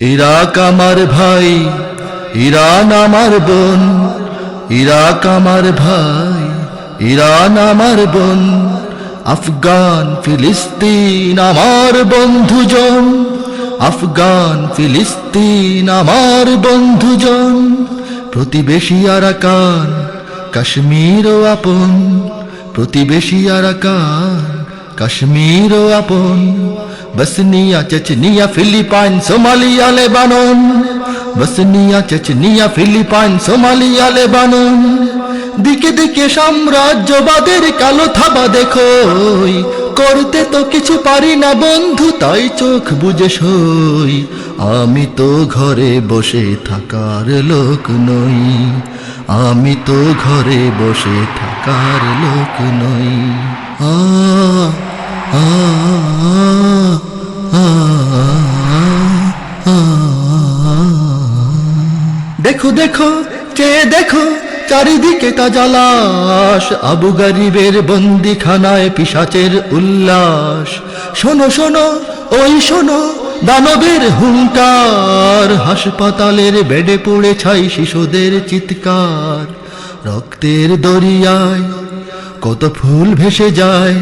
Iraq আমার ভাই, Iran আমার বোন, ইরাক আমার ভাই, ইরান আমার বোন, আফগান, ফিলিস্তিন আমার বন্ধুজন, আফগান, ফিলিস্তিন আমার বন্ধুজন, প্রতিবেশী আরাকান কাশ্মীর আপন, প্রতিবেশী আরাকান কাশ্মীর আপন। Bosnia Chechnya Philippine Somalia Lebanon Bosnia Chechnya Philippine Somalia Lebanon দিকে দিকে সাম্রাজ্যবাদের কালো থাবা দেখো। করতে তো কিছু পারি না বন্ধু, তাই চোখ বুঝে সই। আমি তো ঘরে বসে থাকার লোক নই। আমি তো ঘরে বসে থাকার লোক নই। আ দেখো দেখো চেয়ে দেখো, চারিদিকে তাজালাশ আবু গরিবের বন্দিখানায় পিসাচের উল্লাস। শোনো শোনো, ওই শোনো, দানবের হুঙ্কার। হাসপাতালের বেডে পড়ে ছাই শিশুদের চিৎকার। রক্তের দরিয়ায় কত ফুল ভেসে যায়।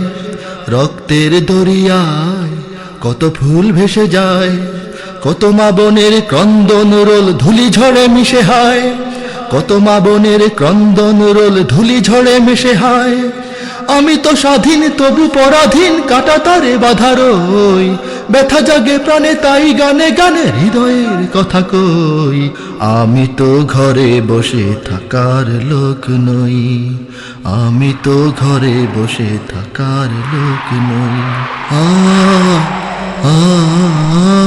রক্তের দরিয়ায় কত ফুল ভেসে যায়। কত মা বনের ক্রন্দন রোল ধুলি ঝড়ে মিশে হায়। কত মা বনের ক্রন্দন রোল ধুলি ঝড়ে মিশে হায়। আমি তো স্বাধীন তবু পরাধীন কাটা তারে বাধার ওই ব্যথা জাগে প্রাণে তাই গানে গানে হৃদয়ের কথা কই। আমি তো ঘরে বসে থাকার লোক নই। আমি তো ঘরে বসে থাকার লোক নই। আ, আ।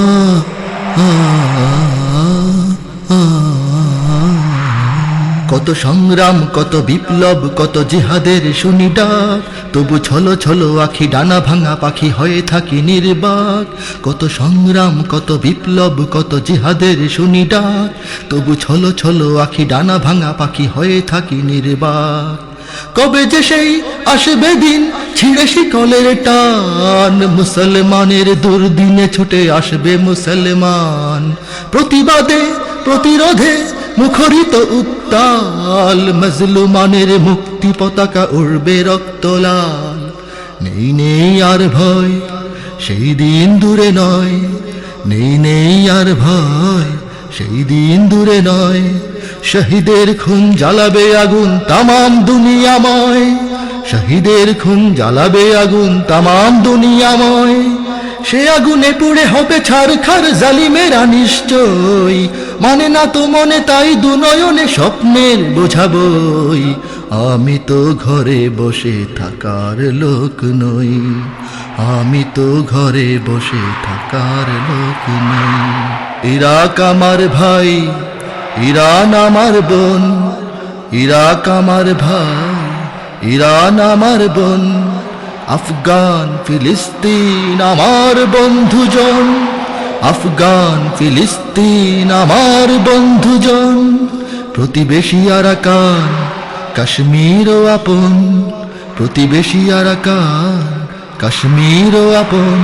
কত সংগ্রাম, কত বিপ্লব, কত জিহাদের শুনি ডাক তবু ছলো ছলো আখি ডানা ভাঙা পাখি হয়ে থাকি নির্বাক। কত সংগ্রাম, কত বিপ্লব, কত জিহাদের শুনি ডাক তবু ছলো ছলো আখি ডানা ভাঙা পাখি হয়ে থাকি নির্বাক। কবে যে সেই আসবে দিন ছিঁড়ে শিকলের টান। মুসলমানের দুর্দিনে ছুটে আসবে মুসলমান। প্রতিবাদে, প্রতিরোধে মুখরিত উত্তাল। মজলুমানের মুক্তি পতাকা উড়বে রক্তলাল নেই নেই আর ভয়, সেই দিন দূরে নয়। নেই নেই আর ভয়, সেই দিন দূরে নয়। শহীদের খুন জ্বালাবে আগুন তামাম দুনিয়াময়। শহীদের খুন জ্বালাবে আগুন তামাম দুনিয়াময়। সে আগুনে পুড়ে হবে ছারখার জালিমেরা নিশ্চয়। মানে না তো মনে তাই দুনয়নে স্বপ্নের বোঝাবই। আমি তো ঘরে বসে থাকার লোক নই। আমি তো ঘরে বসে থাকার লোক নই। ইরাক আমার ভাই ইরান আমার বোন, ইরাক আমার ভাই, ইরান আমার বোন, আফগান, ফিলিস্তিন আমার বন্ধুজন, আফগান, ফিলিস্তিন আমার বন্ধুজন, প্রতিবেশী আরাকান কাশ্মীর আপন, প্রতিবেশী আরাকান কাশ্মীর আপন,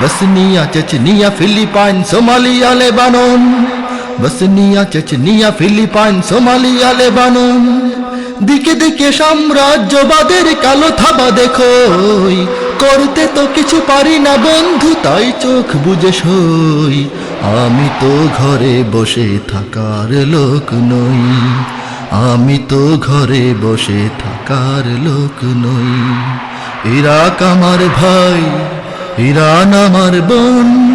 Bosnia, Chechnya, Philippine, Somalia, Lebanon. Bosnia Chechnya Philippine Somalia Lebanon দিকে দিকে সাম্রাজ্যবাদের কালো থাবা দেখো করতে তো কিছু পারি না বন্ধু, তাই চোখ বুঝে সই আমি তো ঘরে বসে থাকার লোক নই। আমি তো ঘরে বসে থাকার লোক নই। ইরাক আমার ভাই, ইরান আমার বোন।